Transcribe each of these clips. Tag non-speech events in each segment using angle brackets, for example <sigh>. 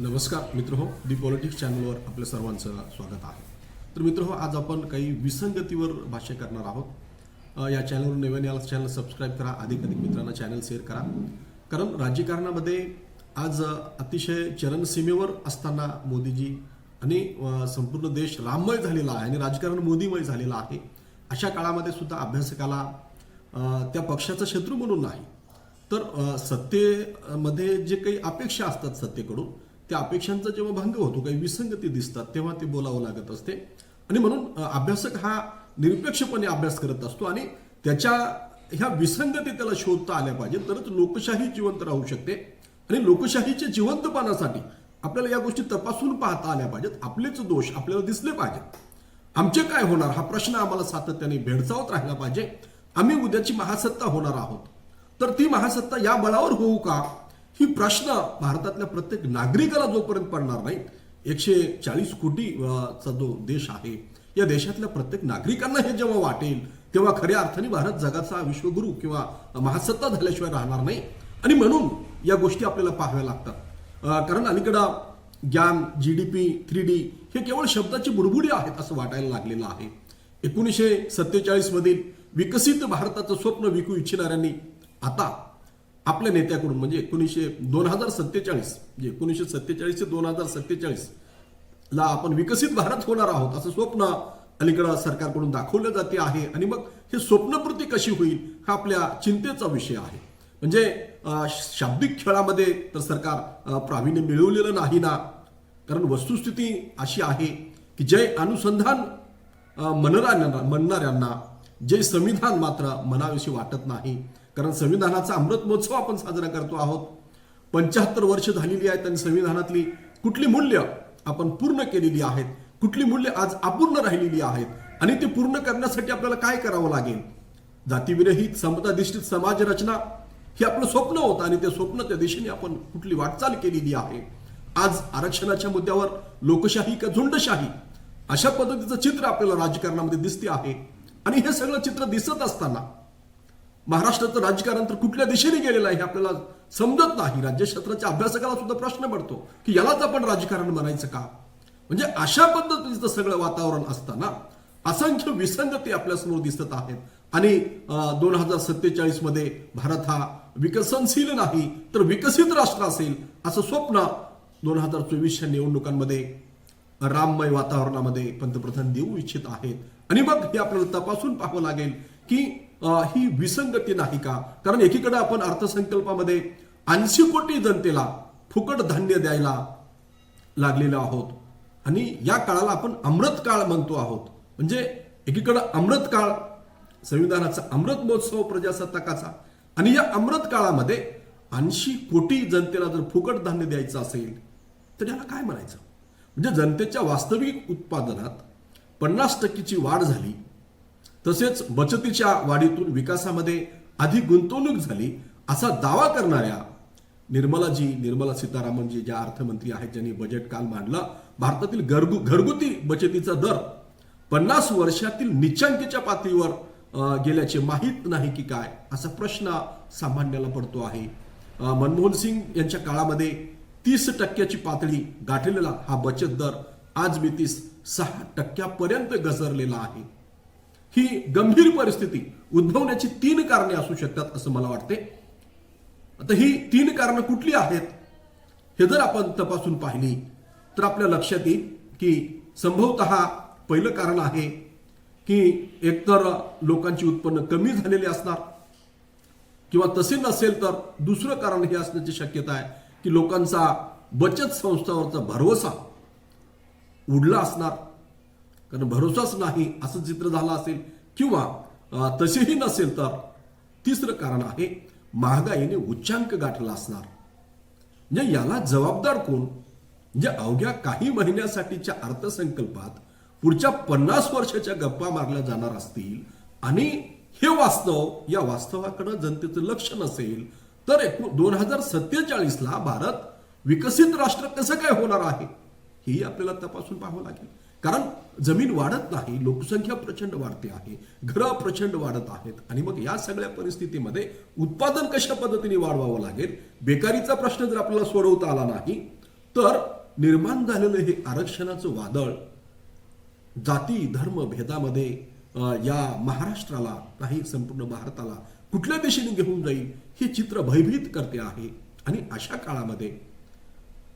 नमस्कार मित्र हो दी पॉलिटिक्स चॅनलवर आपल्या सर्वांचं स्वागत आहे. तर मित्र हो आज आपण काही विसंगतीवर भाष्य करणार आहोत. या चॅनलवर नवीन याला चॅनल सबस्क्राईब करा अधिक अधिक मित्रांना चॅनल शेअर करा. कारण राजकारणामध्ये आज अतिशय चरणसीमेवर असताना मोदीजी आणि संपूर्ण देश राममय झालेला आहे आणि राजकारण मोदीमय झालेलं आहे. अशा काळामध्ये सुद्धा अभ्यासकाला त्या पक्षाचा शत्रू म्हणून नाही तर सत्तेमध्ये जे काही अपेक्षा असतात सत्तेकडून त्या अपेक्षांचा जेव्हा भंग होतो काही विसंगती दिसतात तेव्हा ते बोलावं लागत असते. आणि म्हणून अभ्यासक हा निरपेक्षपणे अभ्यास करत असतो आणि त्याच्या ह्या विसंगती त्याला शोधता आल्या पाहिजे तरच लोकशाही जिवंत राहू शकते. आणि लोकशाहीच्या जिवंतपणासाठी आपल्याला या गोष्टी तपासून पाहता आल्या पाहिजेत. आपलेच दोष आपल्याला दिसले पाहिजेत. आमचे काय होणार? हा प्रश्न आम्हाला सातत्याने भेडसावत राहिला पाहिजे. आम्ही उद्याची महासत्ता होणार आहोत. तर ती महासत्ता या बळावर होऊ का? ही प्रश्न भारतातल्या प्रत्येक नागरिकाला जोपर्यंत पडणार नाही एकशे चाळीस कोटी चा जो देश आहे या देशातल्या प्रत्येक नागरिकांना हे जेव्हा वाटेल तेव्हा खऱ्या अर्थाने भारत जगाचा विश्वगुरू किंवा महासत्ता झाल्याशिवाय राहणार नाही. आणि म्हणून या गोष्टी आपल्याला पाहाव्या लागतात. कारण अलीकडं ज्ञान G D P three D हे केवळ शब्दाची बुडबुडी आहेत असं वाटायला लागलेलं आहे. एकोणीसशे सत्तेचाळीस मधील विकसित भारताचं स्वप्न विकू इच्छिणाऱ्यांनी आता आपल्या नेत्याकडून म्हणजे एकोणीसशे दोन हजार सत्तेचाळीस म्हणजे एकोणीसशे सत्तेचाळीस ते दोन हजार सत्तेचाळीस ला आपण विकसित भारत होणार आहोत असं स्वप्न अलीकडं सरकारकडून दाखवलं जाते आहे. आणि मग हे स्वप्नपूर्ती कशी होईल हा आपल्या चिंतेचा विषय आहे. म्हणजे शाब्दिक खेळामध्ये तर सरकार प्रावीण्य मिळवलेलं नाही ना. कारण वस्तुस्थिती अशी आहे की जय अनुसंधान अं, म्हणणाऱ्यांना म्हणणाऱ्यांना जे संविधान मात्र मनाविषयी वाटत नाही. कारण संविधानाचा अमृत महोत्सव आपण साजरा करतो आहोत. पंच्याहत्तर वर्ष झालेली आहेत आणि संविधानातली कुठली मूल्य आपण पूर्ण केलेली आहेत कुठली मूल्य आज अपूर्ण राहिलेली आहेत आणि ते पूर्ण करण्यासाठी आपल्याला काय करावं लागेल? जातीविरहित समताधिष्ठित समाज रचना हे आपलं स्वप्न होतं आणि ते स्वप्न त्या दिशेने आपण कुठली वाटचाल केलेली आहे. आज आरक्षणाच्या मुद्द्यावर लोकशाही का झुंडशाही? अशा पद्धतीचं चित्र आपल्याला राजकारणामध्ये दिसते आहे. आणि हे सगळं चित्र दिसत असताना महाराष्ट्राचं राजकारण तर कुठल्या दिशेने गेलेलं आहे हे आपल्याला समजत नाही. राज्यशास्त्राच्या अभ्यासकाला सुद्धा प्रश्न पडतो की यालाच आपण राजकारण म्हणायचं का? म्हणजे अशा पद्धतीचं सगळं वातावरण असताना असंख्य विसंगती आपल्यासमोर दिसत आहेत. आणि दोन हजार सत्तेचाळीसमध्ये भारत हा विकसनशील नाही तर विकसित राष्ट्र असेल असं स्वप्न दोन हजार चोवीसच्या निवडणुकांमध्ये राममय वातावरणामध्ये पंतप्रधान देऊ इच्छित आहेत. आणि मग हे आपल्याला तपासून पाहावं लागेल की ही विसंगती नाही का? कारण एकीकडे आपण अर्थसंकल्पामध्ये ऐंशी कोटी जनतेला फुकट धान्य द्यायला लागलेलो आहोत. आणि या काळाला आपण अमृत काळ म्हणतो आहोत. म्हणजे एकीकडे अमृत काळ संविधानाचा अमृत महोत्सव प्रजासत्ताकाचा. आणि या अमृत काळामध्ये ऐंशी कोटी जनतेला जर फुकट धान्य द्यायचं असेल तर याला काय म्हणायचं? म्हणजे जनतेच्या वास्तविक उत्पादनात पन्नास टक्केची वाढ झाली. तसेच बचतीच्या वाढीतून विकासामध्ये अधिक गुंतवणूक झाली असा दावा करणाऱ्या निर्मलाजी निर्मला सीतारामनजी ज्या अर्थमंत्री आहेत ज्यांनी बजेट काल मांडला भारतातील घरगु घरगुती बचतीचा दर पन्नास वर्षातील निचांकीच्या पातळीवर गेल्याचे माहीत नाही की काय असा प्रश्न सामान्याला पडतो आहे. मनमोहन सिंग यांच्या काळामध्ये तीस टक्क्याची पातळी गाठलेला हा बचत दर आज मी तीस सहा टक्क्यापर्यंत घसरलेला आहे. ही गंभीर परिस्थिती उद्भवण्याची तीन कारणे असू शकतात असं मला वाटते. आता ही तीन कारणं कुठली आहेत हे जर आपण तपासून पाहिली तर आपल्या लक्षात येईल की संभवत पहिलं कारण आहे की एकतर लोकांची उत्पन्न कमी झालेली असणार किंवा तसे नसेल तर दुसरं कारण हे असण्याची शक्यता आहे की लोकांचा बचत संस्थावरचा भरवसा उडला असणार. कारण भरोसाच नाही असं चित्र झालं असेल किंवा तसेही नसेल तर तिसरं कारण आहे महागाईने उच्चांक गाठला असणार. म्हणजे याला जबाबदार कोण? म्हणजे अवघ्या काही महिन्यासाठीच्या अर्थसंकल्पात पुढच्या पन्नास वर्षाच्या गप्पा मारल्या जाणार असतील आणि हे वास्तव या वास्तवाकडे जनतेचं लक्ष नसेल तर दोन हजार सत्तेचाळीसला भारत विकसित राष्ट्र कसं काय होणार आहे? हेही आपल्याला तपासून पाहावं लागेल. कारण जमीन वाढत नाही लोकसंख्या प्रचंड वाढते आहे घरं प्रचंड वाढत आहेत. आणि मग या सगळ्या परिस्थितीमध्ये उत्पादन कशा पद्धतीने वाढवावं लागेल? बेकारीचा प्रश्न जर आपल्याला सोडवता आला नाही तर निर्माण झालेलं हे आरक्षणाचं वादळ जाती धर्म भेदामध्ये या महाराष्ट्राला नाही संपूर्ण भारताला कुठल्या दिशेने घेऊन जाईल हे चित्र भयभीत करते आहे. आणि अशा काळामध्ये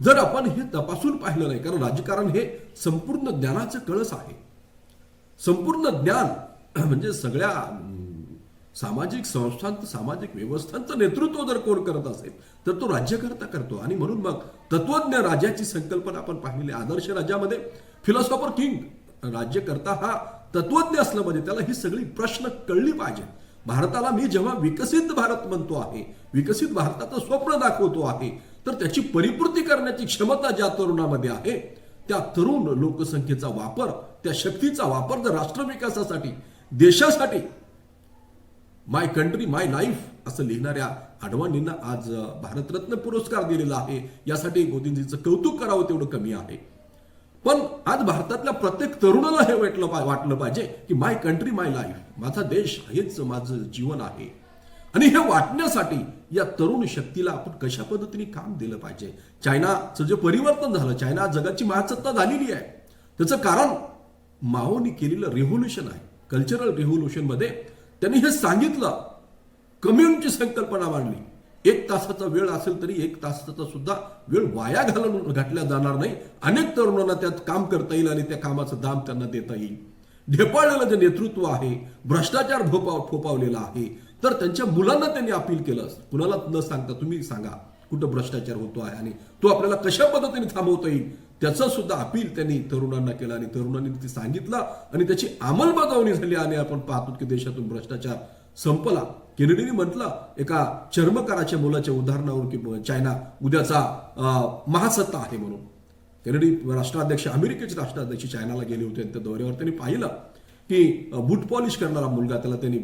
जर आपण हे तपासून पाहिलं नाही कारण राजकारण हे संपूर्ण ज्ञानाचं कळस आहे. संपूर्ण ज्ञान <clears throat> म्हणजे सगळ्या सामाजिक संस्थांचं सामाजिक व्यवस्थांचं नेतृत्व जर कोण करत असेल तर तो राज्यकर्ता करतो. आणि म्हणून मग तत्वज्ञ राजाची संकल्पना आपण पाहिलेली आदर्श राज्यामध्ये फिलॉसॉफर किंग राज्यकर्ता हा तत्वज्ञ असलं म्हणजे त्याला ही सगळी प्रश्न कळली पाहिजे भारताला मी जेव्हा विकसित भारत म्हणतो आहे विकसित भारताचं स्वप्न दाखवतो आहे तर त्याची परिपूर्ती करण्याची क्षमता ज्या तरुणामध्ये आहे त्या तरुण लोकसंख्येचा वापर त्या शक्तीचा वापर जर राष्ट्रविकासासाठी देशासाठी माय कंट्री माय लाईफ असं लिहिणाऱ्या आडवाणींना आज भारतरत्न पुरस्कार दिलेला आहे यासाठी मोदींजीचं कौतुक करावं तेवढं कमी आहे. पण आज भारतातल्या प्रत्येक तरुणाला हे वाटलं पा- वाटलं पाहिजे की माय कंट्री माय लाईफ माझा देश हेच माझं जीवन आहे. आणि हे वाटण्यासाठी या तरुण शक्तीला आपण कशा पद्धतीने काम दिलं पाहिजे? चायनाचं जे परिवर्तन झालं चायना जगाची महासत्ता झालेली आहे. त्याचं कारण माओनी केलेलं रेव्होल्युशन आहे. कल्चरल रेव्होल्युशनमध्ये त्यांनी हे सांगितलं. कम्युनची संकल्पना मांडली. एक तासाचा वेळ असेल तरी एक तासाचा सुद्धा वेळ वाया घालून घातल्या जाणार नाही. अनेक तरुणांना त्यात काम करता येईल आणि त्या कामाचं दाम त्यांना देता येईल. ढेपाळलेलं जे नेतृत्व आहे भ्रष्टाचार भोपाव फोपावलेला आहे तर त्यांच्या मुलांना त्यांनी अपील केलं. कुणाला न सांगता तुम्ही सांगा कुठं भ्रष्टाचार होतो आहे आणि तो आपल्याला कशा पद्धतीने थांबवता येईल त्याचं सुद्धा अपील त्यांनी तरुणांना केलं आणि तरुणांनी ते सांगितलं आणि त्याची अंमलबजावणी झाली आणि आपण पाहतो की देशातून भ्रष्टाचार संपला. केनेडीने म्हटलं एका चर्मकाराच्या मुलाच्या उदाहरणावर की चायना उद्याचा महासत्ता आहे म्हणून. केनेडी राष्ट्राध्यक्ष अमेरिकेचे राष्ट्राध्यक्ष चायनाला गेले होते आणि त्या दौऱ्यावर त्यांनी पाहिलं की बूट पॉलिश करणारा मुलगा त्याला त्यांनी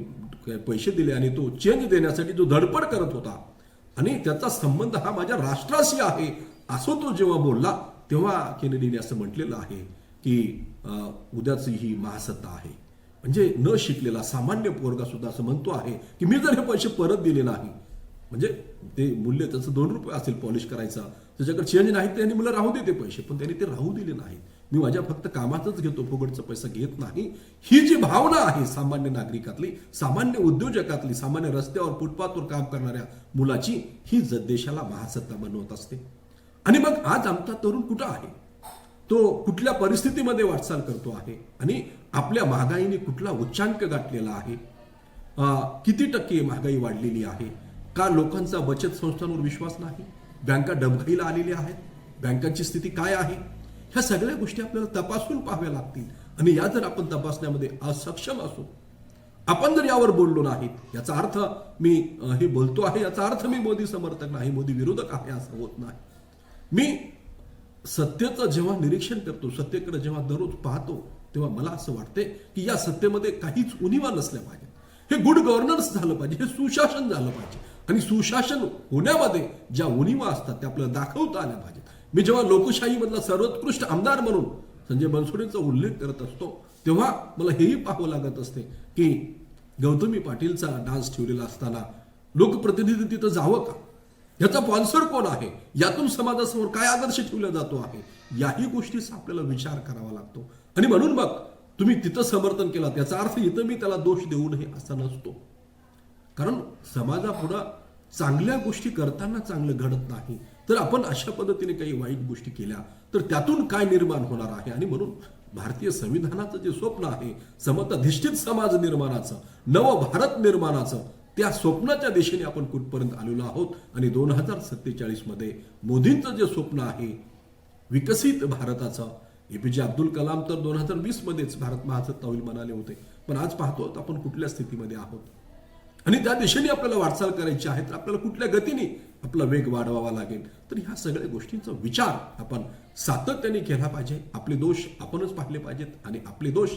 पैसे दिले आणि तो चेंज देण्यासाठी जो धडपड करत होता. आणि त्याचा संबंध हा माझ्या राष्ट्राशी आहे असं तो जेव्हा बोलला तेव्हा केनेडीने असं म्हटलेलं आहे की उद्याची ही महासत्ता आहे. म्हणजे न शिकलेला सामान्य पोरगा सुद्धा असं म्हणतो आहे की मी जर हे पैसे परत दिले नाही म्हणजे ते मूल्य त्याचं दोन रुपये असेल पॉलिश करायचं त्याच्याकडे चेंज नाही त्यांनी मला राहू दे ते पैसे पण त्यांनी ते राहू दिले नाही. मी माझ्या फक्त कामातच घेतो फुकटचा पैसा घेत नाही. ही जी भावना आहे सामान्य नागरिकातली सामान्य उद्योजकातली सामान्य रस्त्यावर फुटपाथवर काम करणाऱ्या मुलाची ही देशाला महासत्ता बनवत असते. आणि मग आज आमचा तरुण कुठं आहे? तो कुठल्या परिस्थितीमध्ये वाटचाल करतो आहे? आणि आपल्या महागाईने कुठला उच्चांक गाठलेला आहे? किती टक्के महागाई वाढलेली आहे? का लोकांचा बचत संस्थांवर विश्वास नाही? बँका डबघाईला आलेल्या आहेत. बँकांची स्थिती काय आहे? ह्या सगळ्या गोष्टी आपल्याला तपासून पाहाव्या लागतील. आणि या जर आपण तपासण्यामध्ये असक्षम असू आपण जर यावर बोललो नाहीत याचा अर्थ मी हे बोलतो आहे याचा अर्थ मी मोदी समर्थक नाही मोदी विरोधक आहे असं होत नाही. मी सत्तेचं जेव्हा निरीक्षण करतो सत्तेकडे जेव्हा दररोज पाहतो तेव्हा मला असं वाटते की या सत्तेमध्ये काहीच उणीवा नसल्या पाहिजे हे गुड गव्हर्नन्स झालं पाहिजे हे सुशासन झालं पाहिजे. आणि सुशासन होण्यामध्ये ज्या उणीवा असतात त्या आपल्याला दाखवता आल्या पाहिजेत. मी जेव्हा लोकशाहीमधला सर्वोत्कृष्ट आमदार म्हणून संजय बनसोडेंचा उल्लेख करत असतो तेव्हा मला हेही पाहावं लागत असते की गौतमी पाटीलचा डान्स ठेवलेला असताना लोकप्रतिनिधी तिथं जावं का? याचा स्पॉन्सर कोण आहे? यातून समाजासमोर काय आदर्श ठेवला जातो आहे? याही गोष्टीचा आपल्याला विचार करावा लागतो. आणि म्हणून मग तुम्ही तिथं समर्थन केलं. त्याचा अर्थ इथं मी त्याला दोष देऊ नये असा नसतो. कारण समाजापुढं चांगल्या गोष्टी करताना चांगलं घडत नाही. तर आपण अशा पद्धतीने काही वाईट गोष्टी केल्या तर त्यातून काय निर्माण होणार आहे? आणि म्हणून भारतीय संविधानाचं जे स्वप्न आहे समताधिष्ठित समाज निर्माणाचं नव भारत निर्माणाचं त्या स्वप्नाच्या दिशेने आपण कुठपर्यंत आलेलो आहोत? आणि दोन हजार सत्तेचाळीसमध्ये मोदींचं जे स्वप्न आहे विकसित भारताचं एपीजे अब्दुल कलाम तर दोन हजार वीस मध्येच भारत महासत्ता होईल म्हणाले होते. पण आज पाहतो आपण कुठल्या स्थितीमध्ये आहोत. आणि त्या दिशेने आपल्याला वाटचाल करायची आहे तर आपल्याला कुठल्या गतीने आपला वेग वाढवावा लागेल? तर ह्या सगळ्या गोष्टींचा विचार आपण सातत्याने केला पाहिजे. आपले दोष आपणच पाहिले पाहिजेत. आणि आपले दोष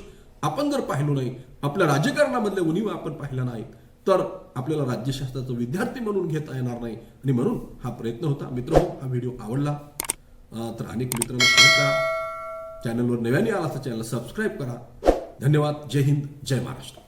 आपण जर पाहिलो नाही आपल्या राजकारणामधल्या उणीवा आपण पाहिला नाही तर आपल्याला राज्यशास्त्राचा विद्यार्थी म्हणून घेता येणार नाही. आणि म्हणून हा प्रयत्न होता. मित्र हा व्हिडिओ आवडला तर अनेक मित्रांना सांगा. चॅनलवर नव्याने आला तर चॅनल सबस्क्राईब करा. धन्यवाद. जय हिंद. जय महाराष्ट्र.